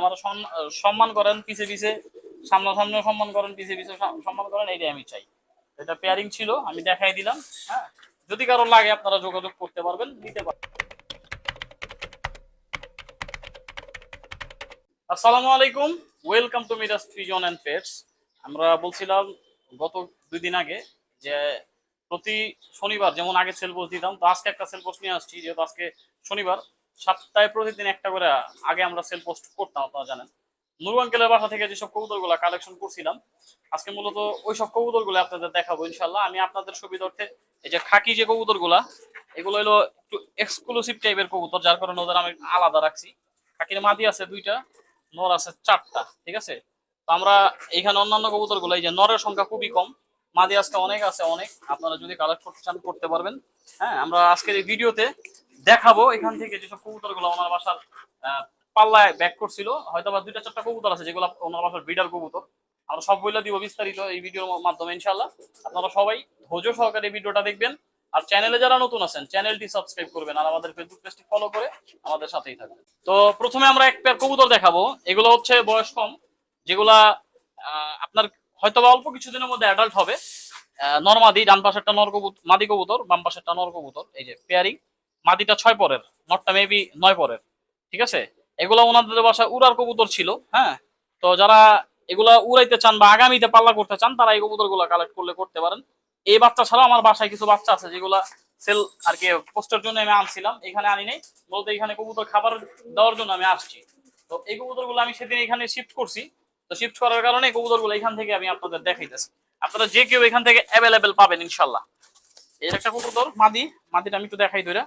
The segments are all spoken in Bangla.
আমার সম্মান করেন, পিছে পিছে সামনাসামনি সম্মান করেন, পিছে পিছে সম্মান করেন, এইটাই আমি চাই। এটা পেয়ারিং ছিল, আমি দেখাই দিলাম হ্যাঁ? যদি কারও লাগে, আপনারা যোগাযোগ করতে পারবেন, নিতে পারবেন। আসসালামু আলাইকুম welcome to Miraj pigeon and pets আমরা বলছিলাম গত দুই দিন আগে যে প্রতি শনিবার, যেমন আগে সেল পোস্ট দিতাম, তো আজকে একটা সেল নিয়ে আসছি, যেহেতু আজকে শনিবার সপ্তাহে প্রতিদিন একটা করে আগে আমরা সেল পোস্ট করতাম, আপনারা জানেন। নুরু বাসা থেকে যেসব কবুতরগুলো কালেকশন করছিলাম, আজকে মূলত ওই সব কবুতরগুলো আপনাদের দেখাবো ইনশাল্লাহ আমি আপনাদের সুবিধার্থে এই যে খাকি যে কবুতরগুলা, এগুলো হলো একটু এক্সক্লুসিভ টাইপের কবুতর, যার কারণে ওদের আমি আলাদা রাখছি। খাকির মাদি আছে দুইটা, নর আছে চারটা, ঠিক আছে? তো আমরা এইখানে অন্যান্য কবুতরগুলো এই যে নরের সংখ্যা খুবই কম, মাদি আজকে অনেক আছে অনেক, আপনারা যদি কালেক্ট করতে চান, করতে পারবেন। হ্যাঁ আমরা আজকের এই ভিডিওতে দেখাবো এখান থেকে যেসব কবুতরগুলো ওনার বাসার পাল্লায় ব্যাক করছিল। হয়তো বা দুইটা চারটা কবুতর আছে যেগুলো ওনার বাসার বিডার কবুতর। আমরা সব বইলা দিব বিস্তারিত এই ভিডিওর মাধ্যমে ইনশাল্লাহ আপনারা সবাই ধৈর্য সহকারে ভিডিওটা দেখবেন। আর চ্যানেলে যারা নতুন আছেন চ্যানেলটি সাবস্ক্রাইব করবেন আর আমাদের ফেসবুক পেজটি ফলো করে আমাদের সাথেই থাকবেন। তো প্রথমে আমরা এক পেয়ার কবুতর দেখাবো। এগুলো হচ্ছে বয়স কম যেগুলা আপনার হয়তো অল্প কিছুদিনের মধ্যে অ্যাডাল্ট হবে। আহ, নর মাদি ডান পাশেরটা নর কবুতর মাদি কবুতর বাম পাশেরটা নর কবুতর এই যে পেয়ারিং মাদিটা ছয় পরের নরটা মেবি নয় পরের, ঠিক আছে? এগুলো ওনাদের বাসায় উড়ার কবুতর ছিল হ্যাঁ? তো যারা এগুলা উড়াইতে চান বা আগামীতে পাল্লা করতে চান, তারা এই কবুতরগুলা কালেক্ট করলে করতে পারেন। এই বাচ্চা ছাড়াও আমার বাসায় কিছু বাচ্চা আছে যেগুলা সেল আর কি পোস্টের জন্য আমি আনছিলাম, এখানে আনি নাই। বলতে এখানে কবুতর খাবার দেওয়ার জন্য আমি আসছি। তো এই কবুতরগুলো আমি সেদিন এখানে শিফট করছি। তো শিফট করার কারণে কবুতরগুলো এখান থেকে আমি আপনাদের দেখাইতেছি। আপনারা যে কেউ এখান থেকে অ্যাভেলেবেল পাবেন, ইনশাল্লাহ। এই একটা কবুতর, মাদি, মাদিটা আমি একটু দেখাই ধরে।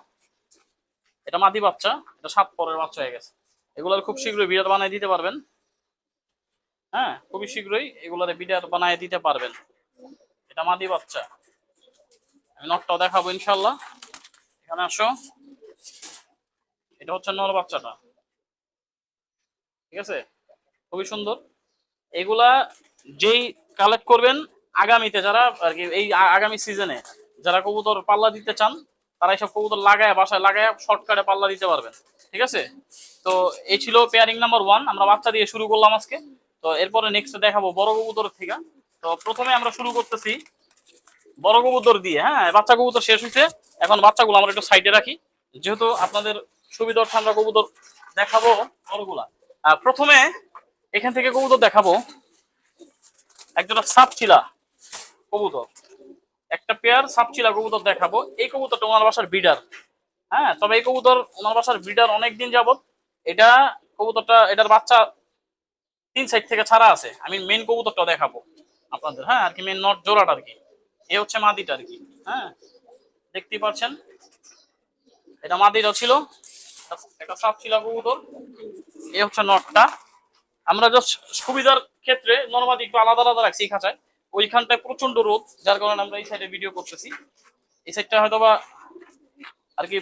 এটা মাদি বাচ্চা, এটা সাত পরের বাচ্চা হয়ে গেছে। এগুলোর খুব শীঘ্রই বিরাট বানাই দিতে পারবেন। হ্যাঁ খুবই শীঘ্রই এগুলোর বিরাট বানায় দিতে পারবেন। এটা মাদি বাচ্চা। আমি নটটাও দেখাবো ইনশাল্লাহ এখানে আসো। এটা হচ্ছে নর বাচ্চাটা। ঠিক আছে? খুবই সুন্দর। এগুলা যেই কালেক্ট করবেন, আগামীতে যারা আর কি এই আগামী সিজনে যারা কবুতর পাল্লা দিতে চান তারা এইসব কবুতর লাগায়, বাসায় লাগায় শর্টকাটে পাল্লা দিতে পারবেন ঠিক আছে? তো এই ছিল পেয়ারিং নাম্বার ওয়ান আমরা বাচ্চা দিয়ে শুরু করলাম আজকে। তো এরপরে নেক্সট দেখাবো বড় কবুতর থেকে। তো প্রথমে আমরা শুরু করতেছি বড় কবুতর দিয়ে হ্যাঁ বাচ্চা কবুতর শেষ হয়েছে। এখন বাচ্চাগুলো আমরা একটু সাইডে রাখি। যেহেতু আপনাদের সুবিধার্থে আমরা কবুতর দেখাবো বড়গুলা। প্রথমে এখান থেকে কবুতর দেখাবো। একজোড়া সাপচিলা কবুতর। একটা পেয়ার সাপচিলা কবুতর দেখাবো। এই কবুতরটা ওনার বাসার বিডার হ্যাঁ তবে এই কবুতর ওনার বাসার বিডার অনেকদিন যাবত এটা কবুতরটা, এটার বাচ্চা তিন সাইড থেকে ছাড়া আছে। আমি মেন কবুতরটা দেখাবো আপনাদের। হ্যাঁ আর কি মেন নট জোড়াটা আর কি। এ হচ্ছে মাদিটা আর কি। হ্যাঁ দেখতেই পাচ্ছেন। এটা মাদিটা ছিল। একটা সাপ ছিল কবুতর। এ হচ্ছে নটটা আমরা জাস্ট সুবিধার ক্ষেত্রে নর্মাদি একটু আলাদা আলাদা রাখছি এই খাঁচায়। ওইখানটায় প্রচণ্ড রোদ, যার কারণে আমরা এই সাইডে ভিডিও করতেছি। এই সাইডটা হয়তো বা আর কি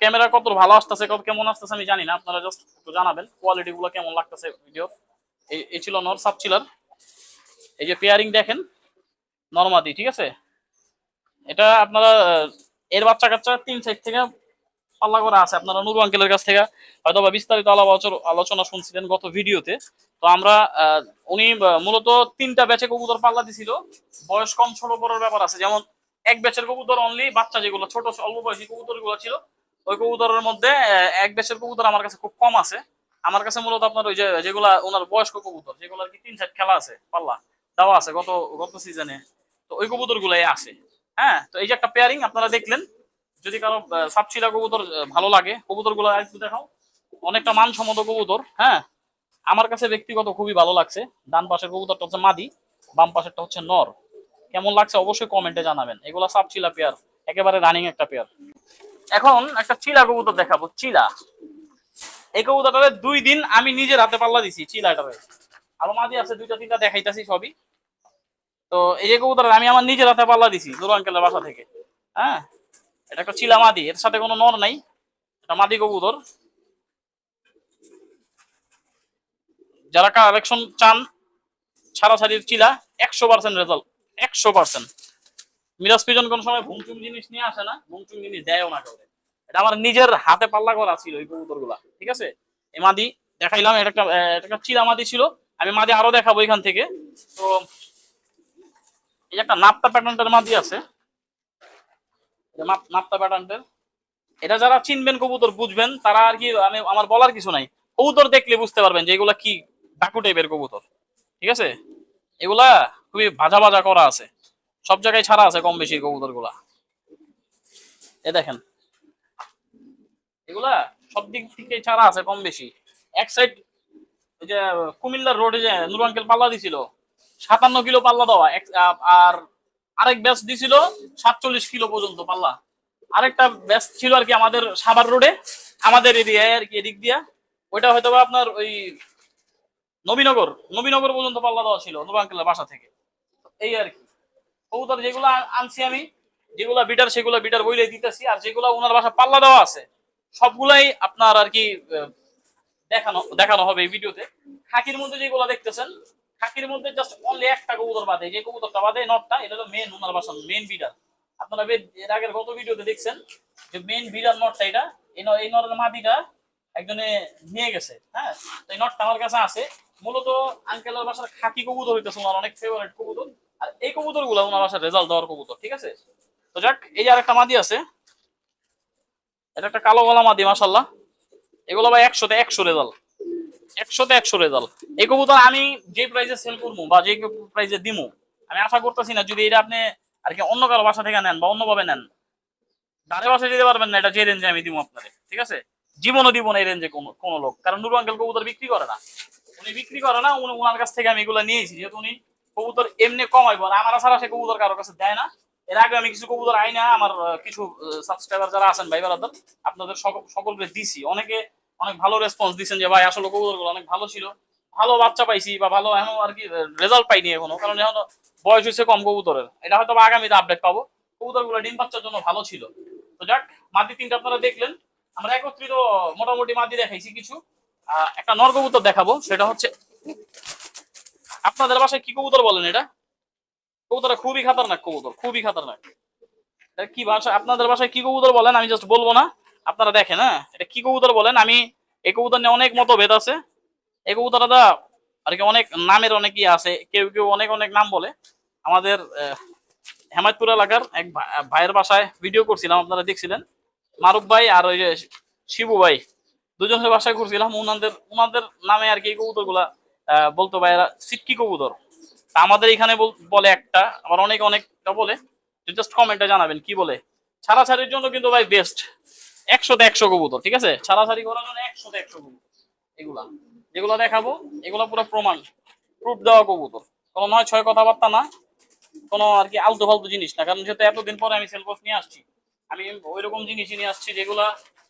ক্যামেরা কত ভালো আসতেছে, কত কেমন আসতেছে আমি জানি না, আপনারা জাস্ট একটু জানাবেন কোয়ালিটি গুলো কেমন লাগতেছে ভিডিও এই ছিল নর সাপ চিলার এই যে পেয়ারিং দেখেন নর্মাদি ঠিক আছে? এটা আপনারা এর বাচ্চা কাচ্চা তিন সাইড থেকে পাল্লা করা আছে। আপনারা নুরু আঙ্কেলের কাছ থেকে হয়তো বা বিস্তারিত আলাপ আলোচনা শুনছিলেন গত ভিডিওতে তো আমরা উনি মূলত তিনটা ব্যাচে কবুতর পাল্লা দিছিল। বয়স কম ছোট বড়র ব্যাপার আছে। যেমন এক ব্যাচের কবুতর অনলি বাচ্চা যেগুলো ছোট অল্প বয়সী কবুতরগুলো ছিল ওই কবুতরের মধ্যে এক ব্যাচের কবুতর আমার কাছে খুব কম আছে। আমার কাছে মূলত আপনার ওই যে যেগুলা ওনার বয়স্ক কবুতর যেগুলো আর কি তিন সাইড খেলা আছে পাল্লা দেওয়া আছে গত গত সিজনে তো ওই কবুতর গুলাই আছে। হ্যাঁ তো এই যে একটা পেয়ারিং আপনারা দেখলেন। যদি কারও আহ, সাপচিলা কবুতর ভালো লাগে কবুতরগুলো একটু দেখাও। অনেকটা মানসম্মত কবুতর হ্যাঁ। আমার কাছে ব্যক্তিগত খুবই ভালো লাগছে। ডান পাশের কবুতরটা হচ্ছে মাদি, বাম পাশেরটা হচ্ছে নর। কেমন লাগছে অবশ্যই কমেন্টে জানাবেন। এগুলো সাপচিলা পেয়ার, একেবারে রানিং একটা পেয়ার। এখন একটা চিলা কবুতর দেখাবো, চিলা। এই কবুতরটারে দুই দিন আমি নিজের হাতে পাল্লা দিছি, চিলাটারে। আরও মাদি আছে, দুইটা তিনটা দেখাইতাছি সবই। তো এই যে কবুতর আমি আমার নিজের হাতে পাল্লা দিছি নুরু আঙ্কেলের বাসা থেকে। হ্যাঁ? এটা একটা চিলা মাদি, এর সাথে কোনো নর নাই। এটা মাদি কবুতর। যারা কালেকশন চান, ছাড়াছাড়ির চিলা একশো পার্সেন্ট রেজাল্ট একশো পার্সেন্ট মিরাজ পিজন কোন সময় ভুমচুম জিনিস নিয়ে আসে না ভুমচুম জিনিস দেয়ও না কাউকে। এটা আমার নিজের হাতে পাল্লা করা ছিল এই কবুতরগুলা ঠিক আছে? এ মাদি, দেখাইলাম, এটা একটা চিরা মাদি ছিল। আমি মাদি আরও দেখাবো এখান থেকে। তো, এই একটা নাপ্তা প্যাটার্নটার মাদি আছে। নাপ্তা প্যাটার্নটার। এটা যারা চিনবেন কবুতর, বুঝবেন, তারা আর কি আমি আমার বলার কিছু নাই। কবুতর দেখলে বুঝতে পারবেন যে এগুলা কি ডাকু টাইপের কবুতর, ঠিক আছে? এগুলা খুবই ভাজা ভাজা করা আছে। সব জায়গায় ছাড়া আছে কম বেশি কবুতরগুলা এ দেখেন। এগুলা সব দিক থেকে ছাড়া আছে কম বেশি। এক সাইড ওই যে কুমিল্লার রোডে যে নুর আঙ্কেল পাল্লা দিছিল, সাতান্ন কিলো পাল্লা দেওয়া। এক- আর আরেক ব্যাচ দিছিল সাতচল্লিশ কিলো পর্যন্ত পাল্লা। আরেকটা ব্যাচ ছিল আর কি আমাদের সাবার রোডে আমাদের এরিয়ায় আর কি এদিক দিয়া। ওইটা হয়তো আপনার ওই নবীনগর নবীনগর পর্যন্ত পাল্লা দেওয়া ছিল নুর বাসা থেকে। এই আর কি। কবুতর যেগুলো আনছি আমি, যেগুলা বিটার, সেগুলো বিটার বইলে দিতেছি, আর যেগুলো ওনার বাসা পাল্লা দেওয়া আছে, সবগুলাই আপনার আর কি দেখানো দেখানো হবে এই ভিডিওতে। খাকির মধ্যে যেগুলো দেখতেছেন, খাকির মধ্যে জাস্ট অনলি একটা কবুতর বাদে, যে কবুতরটা বাদে নটটা, এটা হলো মেন ওনার বাসা মেন বিডার আপনারা এর আগের গত ভিডিওতে দেখছেন যে মেন বিডার নটটা এটা, এই ন- এই নটের মাদিটা একজনে নিয়ে গেছে হ্যাঁ? তো এই নটটা আমার কাছে আছে। মূলত আঙ্কেলের বাসার খাকি কবুতর হইতেছে ওনার অনেক ফেভারিট কবুতর। আর এই কবুতরগুলো ওনার বাসার রেজাল্ট দেওয়ার কবুতর, ঠিক আছে? তো যাক, এই যে আরেকটা মাদি আছে। এটা একটা কালো গলা মাদি মাসাল্লাহ এগুলো ভাই একশোতে একশো রেজাল্ট একশোতে একশো রেজাল্ট এই কবুতর আমি যে প্রাইজে সেল করব বা যে প্রাইজে দিমু, আমি আশা করতেছি না, যদি এটা আপনি আর কি অন্য কারও বাসা থেকে নেন বা অন্যভাবে নেন দাঁড়ে বাসায় দিতে পারবেন না, এটা যে রেঞ্জে আমি দিব আপনাদের ঠিক আছে? জীবনও দিব না এই রেঞ্জে কোনো কোনো লোক। কারণ নুরু আঙ্কেল কবুতর বিক্রি করে না। উনি বিক্রি করে না ওনার কাছ থেকে আমি এগুলো নিয়েছি যেহেতু উনি কবুতর এমনি কমাইবো আর আমার ছাড়া সে কবুতর কারোর কাছে দেয় না। এর আগে আমি কিছু কবুতর আই না, আমার কিছু সাবস্ক্রাইবার যারা আছেন ভাই বারাদার, আপনাদের সকলকে দিছি। অনেকে অনেক ভালো রেসপন্স দিচ্ছেন যে, ভাই, আসলে কবুতরগুলো অনেক ভালো ছিল। ভালো বাচ্চা পাইছি বা ভালো এখন আর কি রেজাল্ট পাইনি এখনও। কারণ এখন বয়স হয়েছে কম কবুতরের। এটা হয়তো আগামীতে আপডেট পাবো। কবুতরগুলো ডিম বাচ্চার জন্য ভালো ছিল। তো যাক, মাদি তিনটা আপনারা দেখলেন। আমরা একত্রিত, মোটামুটি মাদি দেখাইছি কিছু। একটা নর কবুতর দেখাবো, সেটা হচ্ছে আপনাদের বাসায় কি কবুতর বলেন এটা? কবুতরটা খুবই খাতারনাক কবুতর, খুবই খাতারনাক। এটা কি ভাষা আপনাদের বাসায় কি কবুতর বলেন? আমি জাস্ট বলব না, আপনারা দেখেন হ্যাঁ? এটা কি কবুতর বলেন? আমি এই কবুতর নিয়ে অনেক মতভেদ আছে। এই কবুতরটা আর কি অনেক নামের অনেক ইয়ে আছে, কেউ কেউ অনেক অনেক নাম বলে। আমাদের হেমায়তপুর এলাকার এক ভাইয়ের বাসায় ভিডিও করছিলাম, আপনারা দেখছিলেন। মারুফ ভাই আর ওই যে শিবু ভাই। দুজনের বাসায় করছিলাম ওনাদের ওনাদের নামে আর কি এই কবুতরগুলা আহ, বলতো ভাইয়েরা সিটকি কবুতর। আমাদের এখানে বল- বলে একটা আবার অনেক অনেকটা বলে জাস্ট কমেন্টে জানাবেন কি বলে। ছাড়াছাড়ির জন্য কিন্তু ভাই বেস্ট একশোতে একশো কবুতর ঠিক আছে? ছাড়াছাড়ি করার জন্য একশোতে একশো কবুতর এগুলা। যেগুলো দেখাবো এগুলো পুরো প্রমাণ। প্রুফ দেওয়া কবুতর। কোনো নয় ছয় কথাবার্তা না কোনো আর কি আলতু ফালতু জিনিস না কারণ যেহেতু এতদিন পরে আমি সেলফোস নিয়ে আসছি আমি ওই রকম জিনিসই নিয়ে আসছি যেগুলা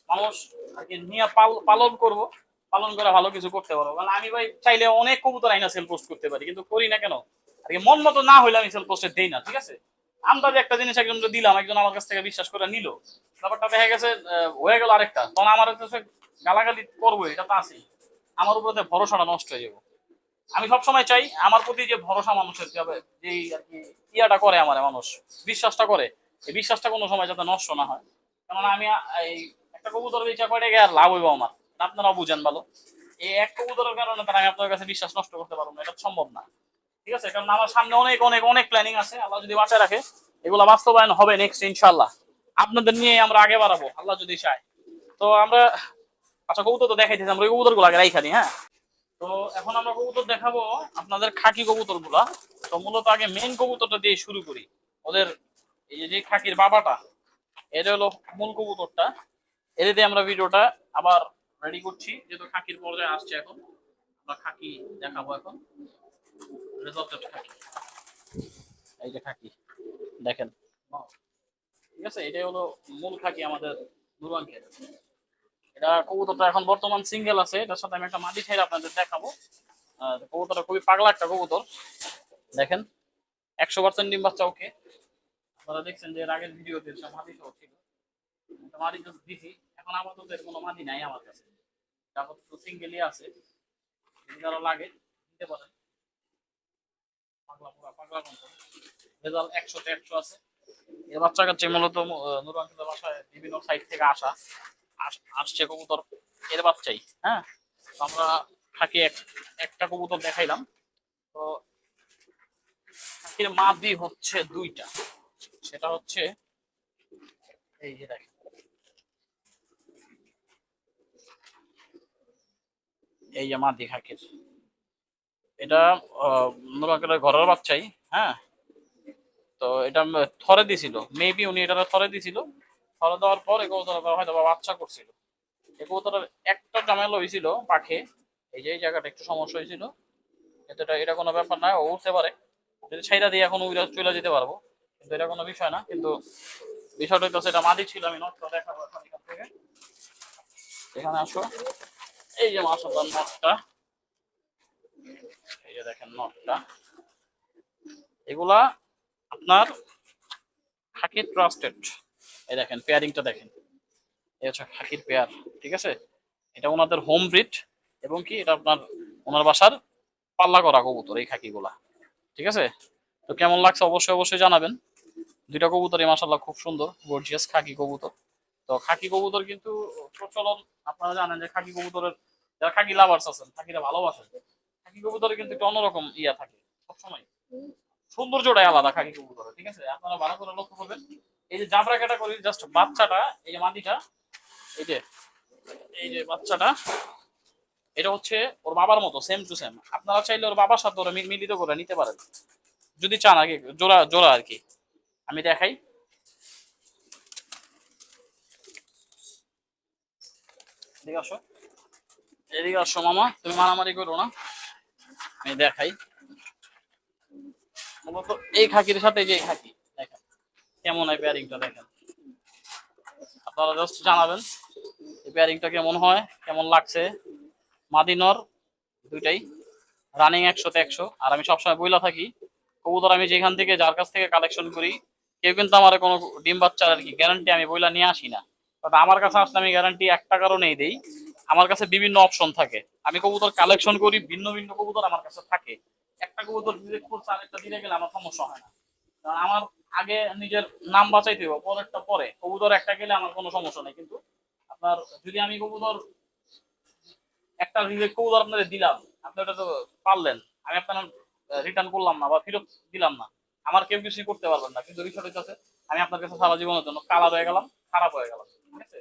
মানুষ নিয়ে পাল- পালন করব। পালন করে ভালো কিছু করতে পারব। কারণ আমি ভাই চাইলে অনেক কবুতর আইনা সেল পোস্ট করতে পারি, কিন্তু করি না কেন? আর কি মন মতো না হইলে আমি সেল পোস্টে দেই না, ঠিক আছে? আমরা যে একটা জিনিস একজনকে দিলাম, একজন আমার কাছ থেকে বিশ্বাস করে নিল, ব্যাপারটা দেখা গেছে হয়ে গেল আরেকটা। তখন আমার কাছে গালাগালি করব, এটা তো আছেই। আমার উপরে ভরসাটা নষ্ট হয়ে যাব। আমি সবসময় চাই, আমার প্রতি যে ভরসা মানুষের যাবে যে আর কি ইয়াটা করে আমার মানুষ, বিশ্বাসটা করে। এই বিশ্বাসটা কোনো সময় যাতে নষ্ট না হয়। কেননা আমি এই একটা কবুতর বেচা করে গিয়ে লাভ হইব আমার। আপনারাও বুঝেন ভালো। এই এক কবুতরের কারণে তারা আমি আপনার কাছে বিশ্বাস নষ্ট করতে পারব না, এটা সম্ভব না। ঠিক আছে? কারণ আমার সামনে অনেক অনেক অনেক প্ল্যানিং আছে। আল্লাহ যদি বাঁচায় রাখে, এগুলো বাস্তবায়ন হবে নেক্সট ইনশাল্লাহ আপনাদের নিয়ে আমরা আগে বাড়াবো, আল্লাহ যদি চায়। তো আমরা আচ্ছা কবুতর তো দেখাইতেছি, আমরা কবুতরগুলো আগে রাইখানি হ্যাঁ? তো এখন আমরা কবুতর দেখাবো আপনাদের খাকি কবুতরগুলা তো মূলত আগে মেন কবুতরটা দিয়ে শুরু করি। ওদের এই যে খাকির বাবাটা, এটা হলো মূল কবুতরটা। দিয়ে আমরা ভিডিওটা আবার রেডি করছি। যেহেতু খাকির পর্যায়ে আসছে এখন, আমরা খাকি দেখাবো এখন। রেজাল্টেড খাকি। এই যে খাকি, দেখেন। ঠিক আছে, এটাই হলো মূল খাকি আমাদের নুরাঙ্কের এটা কবুতরটা এখন বর্তমান সিঙ্গেল আছে, এটার সাথে আমি একটা মাটি ছেড়ে আপনাদের দেখাবো। কবুতরটা খুবই পাগলা একটা কবুতর। দেখেন, একশো পার্সেন্ট ডিম বাচ্চা ওকে আপনারা দেখছেন যে এর আগের ভিডিওতে মাটি ছিল। মাটি দিছি। এখন আপাতত এর কোনো মাটি নাই আমার কাছে। আপাতত সিঙ্গেলই আছে। যদি কারও লাগে দিতে পারেন। পাগলা পাগলা একশোতে একশো আছে। বাচ্চা কাচ্চা মূলত নুর বাসায় বিভিন্ন সাইড থেকে আসা। আস- আসছে কবুতর এর বাচ্চাই হ্যাঁ? আমরা এক, একটা কবুতর দেখাইলাম। তো মাদি হচ্ছে দুইটা। সেটা হচ্ছে, এই যে দেখেন। এই যে মাদি খাকির এটা মনে ঘরের বাচ্চাই হ্যাঁ? তো এটা থরে দিছিল। মেবি উনি এটা থরে দিছিল। থরে দেওয়ার পর এই হয়তো বাচ্চা করছিল। এই কবুতরের একটা জামেলা হয়েছিল পাখে। এই যে এই জায়গাটা একটু সমস্যা হয়েছিল। কিন্তু এটা এটা কোনো ব্যাপার না, ও উঠতে পারে। যদি ছাইরা দিয়ে এখন উইরা চলে যেতে পারব। কিন্তু এটা কোনো বিষয় না। কিন্তু বিষয়টা হচ্ছে এটা মাদি ছিল, আমি নটটা দেখাবো এখান থেকে। এখানে আসো। এই যে মাসাল্লাহ নটটা এই যে দেখেন নটটা এগুলা আপনার খাকি ট্রাস্টেড এই দেখেন পেয়ারিংটা দেখেন। এই হচ্ছে খাকির পেয়ার ঠিক আছে? এটা ওনাদের হোম ব্রিড এবং কি, এটা আপনার ওনার বাসার পাল্লা করা কবুতর, এই খাকিগুলা। ঠিক আছে? তো কেমন লাগছে অবশ্যই অবশ্যই জানাবেন। দুইটা কবুতরই মাসাল্লাহ খুব সুন্দর গর্জিয়াস খাকি কবুতর। তো খাকি কবুতর কিন্তু প্রচলন, আপনারা জানেন যে খাকি কবুতরের যারা খাকি লাভার্স আছেন, খাকিরা ভালোবাসেন, খাকি কবুতরে কিন্তু একটু অন্যরকম ইয়া থাকে সবসময়। সৌন্দর্যটাই আলাদা খাকি কবুতরের, ঠিক আছে? আপনারা ভালো করে লক্ষ্য করবেন। এই যে জাবরা ক্যাটাগরির জাস্ট বাচ্চাটা, এই যে মাদিটা এই যে এই যে বাচ্চাটা, এটা হচ্ছে ওর বাবার মতো সেম টু সেম আপনারা চাইলে ওর বাবার সাথে ওরা মিলিত করে নিতে পারেন। যদি চান কি জোড়া জোড়া আর কি। আমি দেখাই। এদিকে আসো। এদিকে আসো মামা, তুমি মারামারি করো না। আমি দেখাই। মূলত এই খাকির সাথে যে খাকি দেখেন কেমন হয় পেয়ারিংটা দেখেন। আপনারা জাস্ট জানাবেন এই পেয়ারিংটা কেমন হয়, কেমন লাগছে। মাদিনর দুইটাই রানিং একশোতে একশো। আর আমি সবসময় বইলা থাকি, কবুতর আমি যেখান থেকে, যার কাছ থেকে কালেকশন করি, কেউ কিন্তু আমার কোনো ডিম বাচ্চার আর কি গ্যারান্টি আমি বইলা নিয়ে আসি না। বাট আমার কাছে আসলে আমি গ্যারান্টি এক টাকারও নেই দেই আমার কাছে বিভিন্ন অপশন থাকে। আমি কবুতর কালেকশন করি, ভিন্ন ভিন্ন কবুতর আমার কাছে থাকে। একটা কবুতর ডিলেট করছে আরেকটা দিলে গেলে আমার সমস্যা হয় না। কারণ আমার আগে নিজের নাম বাঁচাইতে হবে পরেরটা পরে। কবুতর একটা গেলে আমার কোনো সমস্যা নেই। কিন্তু আপনার যদি আমি কবুতর একটা রিজেক্ট কবুতর আপনাদের দিলাম, আপনি ওটা তো পারলেন। আমি আপনার রিটার্ন করলাম না বা ফেরত দিলাম না। আমার কেউ কিছুই করতে পারবেন না। কিন্তু বিষয়টা হচ্ছে আমি আপনার কাছে সারা জীবনের জন্য কালার হয়ে গেলাম, খারাপ হয়ে গেলাম। ঠিক আছে?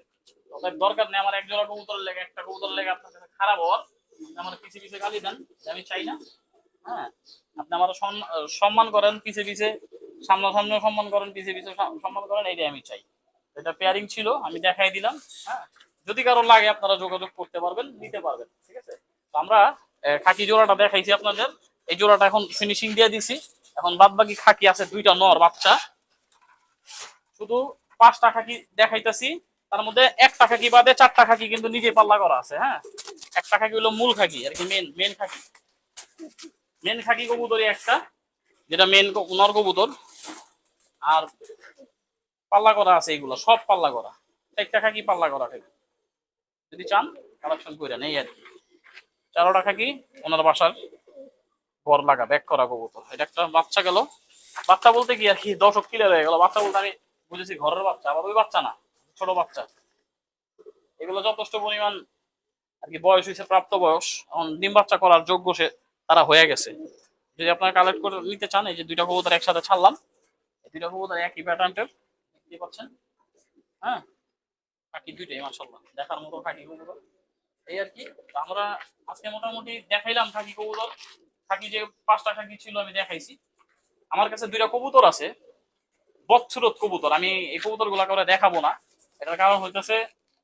দরকার নেই, আমার এক জোড়া কবুতরের লেগে, একটা কবুতরের লেগে আপনার কাছে খারাপ হওয়ার। আমার পিছিয়ে পিছিয়ে গালি দেন আমি চাই না। হ্যাঁ আপনি আমার সম্মান- করেন পিছে পিছে সামনে সামনে সম্মান করেন, পিছে পিছে সম্মান করেন, এইটাই আমি চাই। এটা পেয়ারিং ছিল, আমি দেখাই দিলাম হ্যাঁ। যদি কারও লাগে, আপনারা যোগাযোগ করতে পারবেন, নিতে পারবেন, ঠিক আছে? তো আমরা খাকি জোড়াটা দেখাইছি আপনাদের। এই জোড়াটা এখন ফিনিশিং দিয়ে দিছি। এখন বাদ বাকি খাকি আছে, দুইটা নর বাচ্চা। শুধু পাঁচটা খাকি দেখাইতেছি। তার মধ্যে একটা খাকি বাদে চারটা খাকি কিন্তু নিজে পাল্লা করা আছে হ্যাঁ? একটা খাকি হলো মূল খাকি, আর কি মেন মেন খাকি। মেন খাকি কবুতরই একটা, যেটা মেন নর কবুতর। আর পাল্লা করা আছে এইগুলো সব পাল্লা করা। একটা খাকি পাল্লা করা খাকি? যদি চান কালেকশন করে নেই আর কি। চারোটা খাকি ওনার বাসার ঘর লাগা ব্যাক করা কবুতর। এটা একটা বাচ্চা গেল। বাচ্চা বলতে কি আর কি দশক ক্লিয়ার হয়ে গেল। বাচ্চা বলতে আমি বুঝেছি ঘরের বাচ্চা, আবার ওই বাচ্চা না। ছোট বাচ্চা। এগুলো যথেষ্ট পরিমাণ আর কি বয়স হয়েছে প্রাপ্ত বয়স। এখন ডিম বাচ্চা করার যোগ্য সে তারা হয়ে গেছে। যদি আপনারা কালেক্ট করে নিতে চান, এই যে দুইটা কবুতর একসাথে ছাড়লাম দুইটা কবুতর একই প্যাটার্নের দেখতে পাচ্ছেন? হ্যাঁ? কাকি দুইটাই মাসাল্লাহ দেখার মতো কাকি কবুতর। এই আর কি আমরা আজকে মোটামুটি দেখাইলাম খাকি কবুতর। খাকি যে পাঁচটা খাকি ছিল, আমি দেখাইছি। আমার কাছে দুইটা কবুতর আছে, বৎসরত কবুতর। আমি এই কবুতরগুলা করে দেখাবো না। এটার কারণ হইতেছে,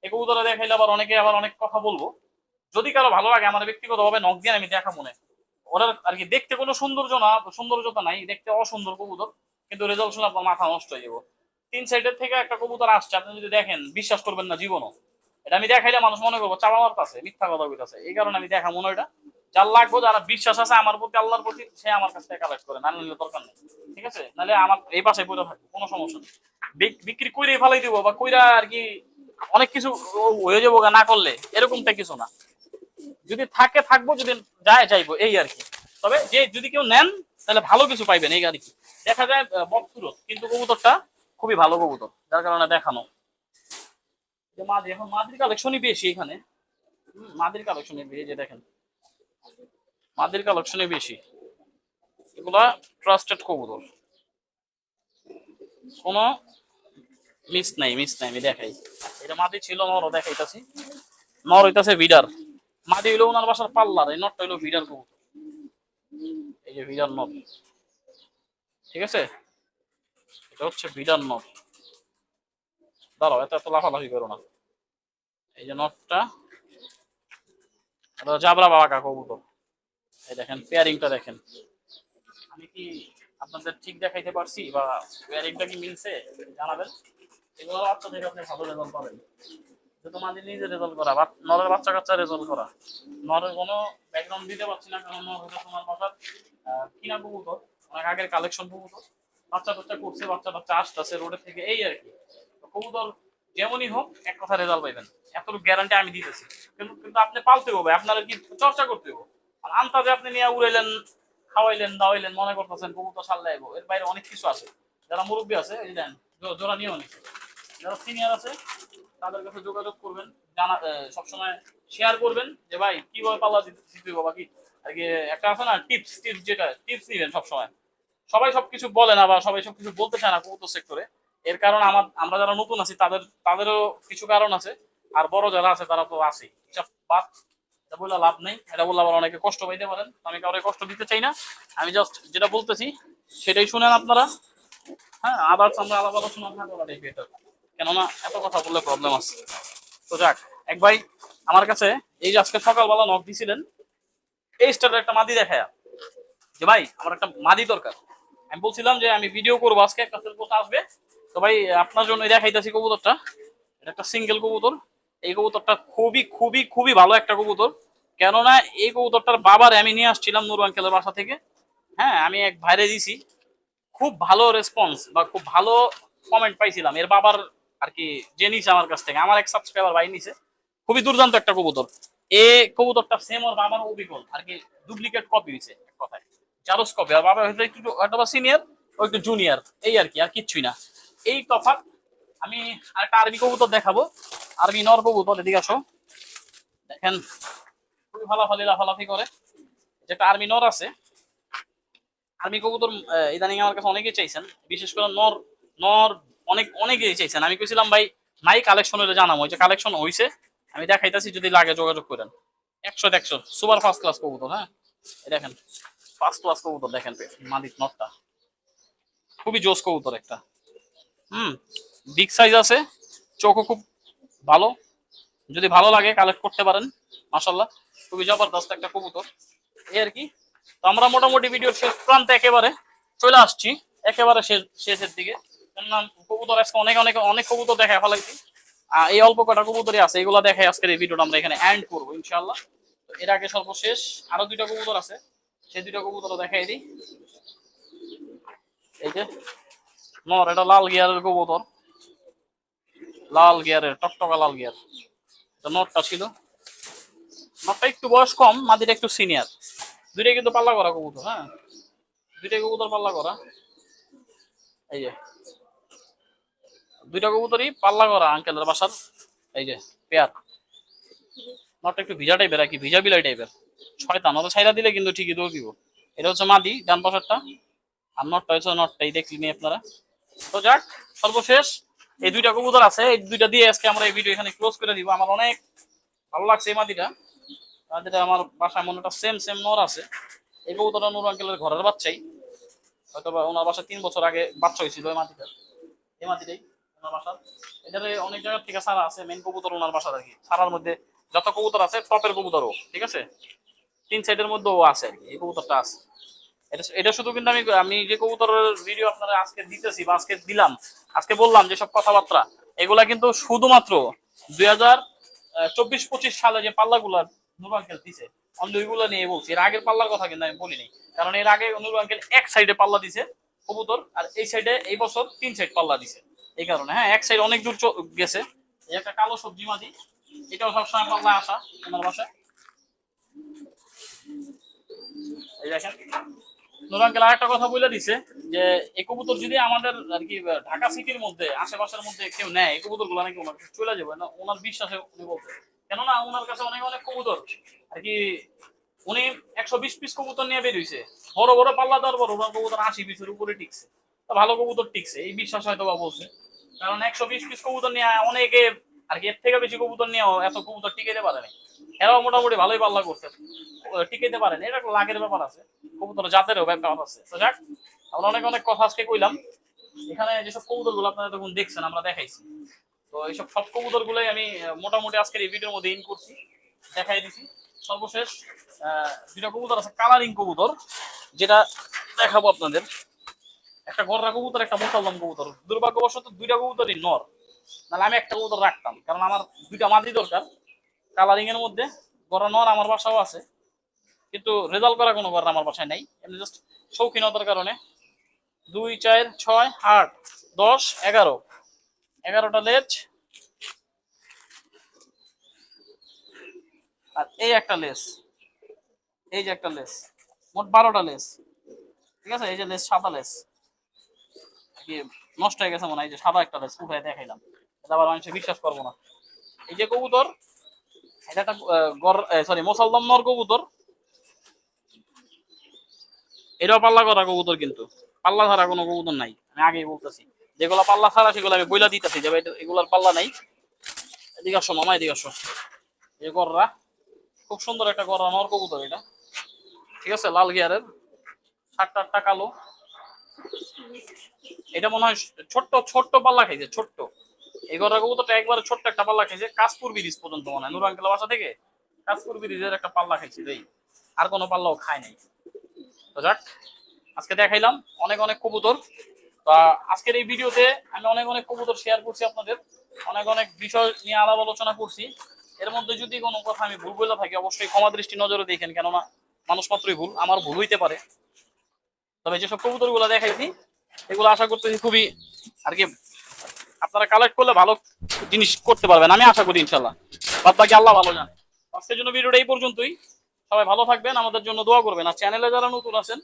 এই কবুতরে দেখাইলে আবার অনেকে আবার অনেক কথা বলব। যদি কারও ভালো লাগে, আমার ব্যক্তিগত ভাবে নক দিয়ে আমি দেখাবো না। ওরা আর কি দেখতে কোনো সৌন্দর্য না সৌন্দর্যতা নাই, দেখতে অসুন্দর কবুতর, কিন্তু রেজাল্ট শুনে আপনার মাথা নষ্ট হয়ে যাব। তিন সাইডের থেকে একটা কবুতর আসছে, আপনি যদি দেখেন, বিশ্বাস করবেন না, জীবনও। এটা আমি দেখাইলে মানুষ মনে করব চাওয়া আমার কাছে মিথ্যা কথা বলতেছে এই কারণে আমি দেখা মনে এটা যার লাগবো, যারা বিশ্বাস আছে, আমার প্রতি, আল্লাহর প্রতি, সে আমার কাছ থেকে কালেক্ট করে, না নিলে দরকার নেই। ঠিক আছে? নাহলে আমার এই পাশে পড়ে থাকবে, কোনো সমস্যা নেই। বিক- বিক্রি করে ফেলাই দিব বা কইরা আর কি অনেক কিছু হয়ে যাব না করলে, এরকমটা কিছু না। যদি থাকে, থাকব, যদি যায়, যাইবো, এই আর কি। তবে যে যদি কেউ নেন, তাহলে ভালো কিছু পাইবেন, এই আর কি। দেখা যায় বক্সুরত কিন্তু কবুতরটা খুবই ভালো কবুতর, যার কারণে দেখানো। যে মাঝি এখন মাঝির কালেকশনই বেশি এখানে। মাদির কালেকশনে এই যে দেখেন। মাদির কালেকশনে বেশি। এগুলা ট্রাস্টেড কবুতর। কোনো মিস নাই মিস নাই, আমি দেখাই। এটা মাদি ছিল, নরও দেখাইতাছি। নর হইতাছে ভিডার। মাদি হইল ওনার বাসার পাল্লার, এই নটটা হইল ভিডার কবুতর। এই যে ভিডার নট ঠিক আছে? এটা হচ্ছে ভিডার নট দাঁড়াও, এত এত লাফালাফি করো না। এই যে নটটা জাবরা বাবা কবুতর। এই দেখেন পেয়ারিংটা দেখেন। আমি কি আপনাদের ঠিক দেখাইতে পারছি বা পেয়ারিংটা কি মিলছে? জানাবেন। এগুলো বাচ্চা আপনি ভালো রেজাল্ট পাবেন। যেহেতু নিজে রেজাল্ট করা বা বাচ্চা কাচ্চা রেজাল্ট করা। কোনো দিতে পারছি না তোমার কিনা অনেক আগের কালেকশন বাচ্চা করছে, বাচ্চা আসতেছে থেকে, এই আর কি। যেমনই হোক, এক কথা রেজাল্ট পাইবেন। এতটুকু গ্যারান্টি আমি দিতেছি। কিন্তু আপনি পালতে হবে, আপনার কি চর্চা করতে হবে? আন্তাজে আপনি নিয়ে উড়াইলেন, খাওয়াইলেন, দাওয়াইলেন, মনে করতেছেন কবুতর সাল লাগবো এর বাইরে অনেক কিছু আছে। যারা মুরব্বী আছে, এই দেন জোড়া নিয়ে অনেক যারা সিনিয়র আছে, তাদের কাছে যোগাযোগ করবেন, জানা সবসময় শেয়ার করবেন যে, ভাই, কীভাবে পাল্লা দিতে দিতে হবে বা কি? আর কি, একটা আছে না টিপস টিপস যেটা টিপস দিবেন সবসময়। সবাই সবকিছু বলে না বা সবাই সবকিছু বলতে চায় না কবুতর সেক্টরে এর কারণ আমার আমরা যারা নতুন আছি, তাদের তাদেরও কিছু কারণ আছে। আর বড় যারা আছে, তারা তো আছে বাদ এটা বললে লাভ নেই। এটা বললে আবার অনেকে কষ্ট পাইতে পারেন। আমি কাউকে কষ্ট দিতে চাই না। আমি জাস্ট যেটা বলতেছি, সেটাই শুনেন আপনারা। হ্যাঁ আবার আমরা আলাদা আলোচনা না কেননা এত কথা বললে প্রবলেম আছে। তো যাক, এক ভাই আমার কাছে এই যে আজকে সকালবেলা নক দিছিলেন, এই স্টারের একটা মাদি দেখায়। যে ভাই, আমার একটা মাদি দরকার। আমি বলছিলাম যে আমি ভিডিও করব, আজকে একটা পোস্ট আসবে। তো ভাই, আপনার জন্য দেখাইতেছি কবুতরটা। এটা একটা সিঙ্গেল কবুতর। এই কবুতরটা খুবই খুবই খুবই ভালো একটা কবুতর। কেননা এই কবুতরটার বাবার আমি নিয়ে আসছিলাম নুর আঙ্কেলের বাসা থেকে। হ্যাঁ আমি এক ভাইরে দিছি। খুব ভালো রেসপন্স বা খুব ভালো কমেন্ট পাইছিলাম। এর বাবার আর কি যে আমার কাছ থেকে, আমার এক সাবস্ক্রাইবার ভাই নিছে। খুবই দুর্দান্ত একটা কবুতর। এ কবুতরটা সেম ওর বাবার অবিকল। আর কি ডুপ্লিকেট কপি হয়েছে এক কথায়। জারস কপি আর বাবা হয়তো একটু হয়তো বা সিনিয়র ও একটু জুনিয়র এই আর কি, আর কিচ্ছুই না। এই তফাৎ। আমি আরেকটা আরবি কবুতর দেখাবো। আরবি নর কবুতর এদিকে আসো। দেখেন, খুবই ভালাফালি লাফালাফি করে। যেটা আর্মি নর আছে। আর্মি কবুতর ইদানিং আমার কাছে অনেকেই চাইছেন। বিশেষ করে নর নর অনেক, অনেকেই চাইছেন। আমি কইছিলাম, ভাই, নাই কালেকশন হলে জানাম। ওই যে কালেকশন হইছে, আমি দেখাইতাছি, যদি লাগে যোগাযোগ করেন। একশো একশো সুপার ফার্স্ট ক্লাস কবুতর হ্যাঁ? দেখেন ফার্স্ট ক্লাস কবুতর দেখেন মাদিক নটটা খুবই জোস কবুতর একটা। হুম বিগ সাইজ আছে, চোখও খুব ভালো। যদি ভালো লাগে কালেক্ট করতে পারেন মাসাল্লাহ খুবই জবরদস্ত একটা কবুতর। এই আর কি। তো আমরা মোটামুটি ভিডিওর শেষ প্রান্তে একেবারে চলে আসছি। একেবারে শেষ, শেষের দিকে। কবুতর আজকে অনেক অনেক অনেক কবুতর দেখা ফেলাইছি। আর এই অল্প কটা কবুতরই আছে, এগুলো দেখাই আজকের এই ভিডিওটা আমরা এখানে এন্ড করব ইনশাল্লাহ তো এর আগে সর্বশেষ আরও দুইটা কবুতর আছে। সেই দুইটা কবুতর দেখাই দিই। এই যে, নর, এটা লাল গিয়ারের কবুতর। লাল গিয়ারের টকটকা লাল গিয়ার। নটটা ছিল। নটটা একটু বয়স কম মাদিটা একটু সিনিয়র। দুইটাই কিন্তু পাল্লা করা কবুতর হ্যাঁ? দুইটাই কবুতর পাল্লা করা। এই যে। দুইটা কবুতরই পাল্লা করা আঙ্কেলের বাসার। এই যে, পেয়ার। নটটা একটু ভিজা টাইপের আর কি, ভিজা বিলাই টাইপের ছয়টা নটা ছাইরা দিলে কিন্তু ঠিকই দৌড় দিব। এটা হচ্ছে মাদি, ডান পাশারটা। আর নটটা হচ্ছে নটটাই দেখলি আপনারা। তো যাক, সর্বশেষ এই দুইটা কবুতর আছে, এই দুইটা দিয়ে আজকে আমরা এই ভিডিও এখানে ক্লোজ করে দিব। আমার অনেক ভালো লাগছে এই মাদিটা মাদিটা আমার বাসায় মনে একটা সেম সেম নর আছে। এই কবুতরটা নুর আঙ্কেলের ঘরের বাচ্চাই। হয়তো বা ওনার বাসায় তিন বছর আগে বাচ্চা হয়েছিল এই মাটিটার এই মাটিটাই ওনার বাসার এটারে অনেক জায়গা থেকে সারা আছে মেন কবুতর ওনার বাসার আর কি সারার মধ্যে যত কবুতর আছে টপের কবুতরও, ঠিক আছে? তিন সাইডের মধ্যেও আছে এই কবুতরটা আছে। এটা শুধু কিন্তু আমি আমি যে কবুতরের ভিডিও আপনারা আজকে দিতেছি বা আজকে দিলাম, আজকে বললাম যেসব কথাবার্তা, এগুলা কিন্তু শুধুমাত্র দুই হাজার চব্বিশ পঁচিশ সালে যে পাল্লাগুলা নুরু আঙ্কেল দিছে, আমি ওইগুলো নিয়ে বলছি। এর আগের পাল্লার কথা কিন্তু আমি বলিনি, কারণ এর আগে নুরু আঙ্কেল এক সাইডে পাল্লা দিছে কবুতর, আর এই সাইডে এই বছর তিন সাইড পাল্লা দিছে। এই কারণে হ্যাঁ এক সাইড অনেক দূর গেছে। একটা কালো সবজি মাঝি এটাও সবসময় পাল্লা আসা আমার বাসায়। দেখেন। আরেকটা কথা বলে দিছে যে, এই কবুতর যদি আমাদের আর কি ঢাকা সিটির মধ্যে, আশেপাশের মধ্যে কেউ নেয়, এই কবুতরগুলো নাকি ওনার চলে যাবে না? ওনার বিশ্বাসে উনি বলছে। কেননা ওনার কাছে অনেক অনেক কবুতর, আর কি উনি একশো বিশ পিস কবুতর নিয়ে বেরিয়েছে। বড় বড় পাল্লা পর ওনার কবুতর আশি পিসের উপরে টিকছে। ভালো কবুতর টিকছে, এই বিশ্বাস হয়তো বা বলছে। কারণ একশো বিশ পিস কবুতর নিয়ে অনেকে আর এর থেকে বেশি কবুতর নিয়ে এত কবুতর টিকাইতে পারেনি এরাও মোটামুটি ভালোই পাল্লা করছে। ও টিকাইতে পারেনি এটা একটা লাখের ব্যাপার আছে। কবুতর জাতেরও ব্যাপার আছে। তো যাক, আমরা অনেক অনেক কথা আজকে কইলাম। এখানে যেসব কবুতরগুলো আপনারা তখন দেখছেন, আমরা দেখাইছি। তো এইসব সব কবুতর গুলোই আমি মোটামুটি আজকের এই ভিডিওর মধ্যে ইন করছি। দেখাই দিছি। সর্বশেষ দুইটা কবুতর আছে, কালারিং কবুতর, যেটা দেখাবো আপনাদের। একটা গররা কবুতর, একটা মোসাল্লাম কবুতর। দুর্ভাগ্যবশত দুইটা কবুতরই নর। নাহলে আমি একটা কবুতর রাখতাম। কারণ আমার দুইটা মাদি দরকার। কালারিং এর মধ্যে গররা নর আমার বাসাও আছে। কিন্তু রেজাল্ট করা কোনো গররা আমার বাসায় নাই। এমনি জাস্ট শৌখিনতার কারণে দুই, চার, ছয়, আট, দশ, এগারো। এগারোটা লেজ। আর এই একটা লেস এই যে একটা লেস মোট বারোটা লেস ঠিক আছে? এই যে লেস সাদা লেস নষ্ট হয়ে গেছে মনে হয় যে সাদা একটা লেস উঠায় দেখাইলাম। এটা আবার মানুষে বিশ্বাস করব না। এই যে কবুতর, এটা একটা সরি কবুতর। এটাও পাল্লা করা কবুতর কিন্তু। পাল্লা কোনো কবুতর নাই, আমি আগেই বলতেছি। যেগুলো পাল্লা ছাড়া সেগুলো আমি বইলা দিতেছি যে এগুলার পাল্লা নাই। এদিকে আসো মামা, এদিকে আসো। এই গররা খুব সুন্দর একটা গররা নর কবুতর এটা। ঠিক আছে, লাল গিয়ারের। সাতটা আটটা কালো। এটা মনে হয় ছোট্ট ছোট্ট পাল্লা খাইছে, ছোট্ট। এই গররা কবুতরটা একবারে ছোট্ট একটা পাল্লা খাইছে কাশপুর ব্রিজ পর্যন্ত মনে হয়। নুর আঙ্কেল বাসা থেকে কাশপুর ব্রিজের একটা পাল্লা খাইছে এই আর কোনো পাল্লাও খায় নাই। তো যাক, আজকে দেখাইলাম অনেক অনেক কবুতর। তা আজকের এই ভিডিওতে আমি অনেক অনেক কবুতর শেয়ার করছি আপনাদের। অনেক অনেক বিষয় নিয়ে আলাপ আলোচনা করছি। এর মধ্যে যদি কোনো কথা আমি ভুল বলে থাকি, অবশ্যই ক্ষমা দৃষ্টি নজরে দেখেন, কেননা মানুষ মাত্রই ভুল, আমার ভুল হইতে পারে। তবে যেসব কবুতরগুলো দেখাইছি, এগুলো আশা করতেছি খুবই আর কি, আপনারা কালেক্ট করলে ভালো জিনিস করতে পারবেন, আমি আশা করি ইনশাল্লাহ বাদ বাকি আল্লাহ ভালো জানে। আজকের জন্য ভিডিওটা এই পর্যন্তই। সবাই ভালো থাকবেন, আমাদের জন্য দোয়া করবেন। আর চ্যানেলে যারা নতুন আছেন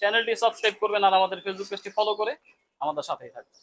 চ্যানেলটি সাবস্ক্রাইব করবেন আর আমাদের ফেসবুক পেজটি ফলো করে আমাদের সাথেই থাকবেন।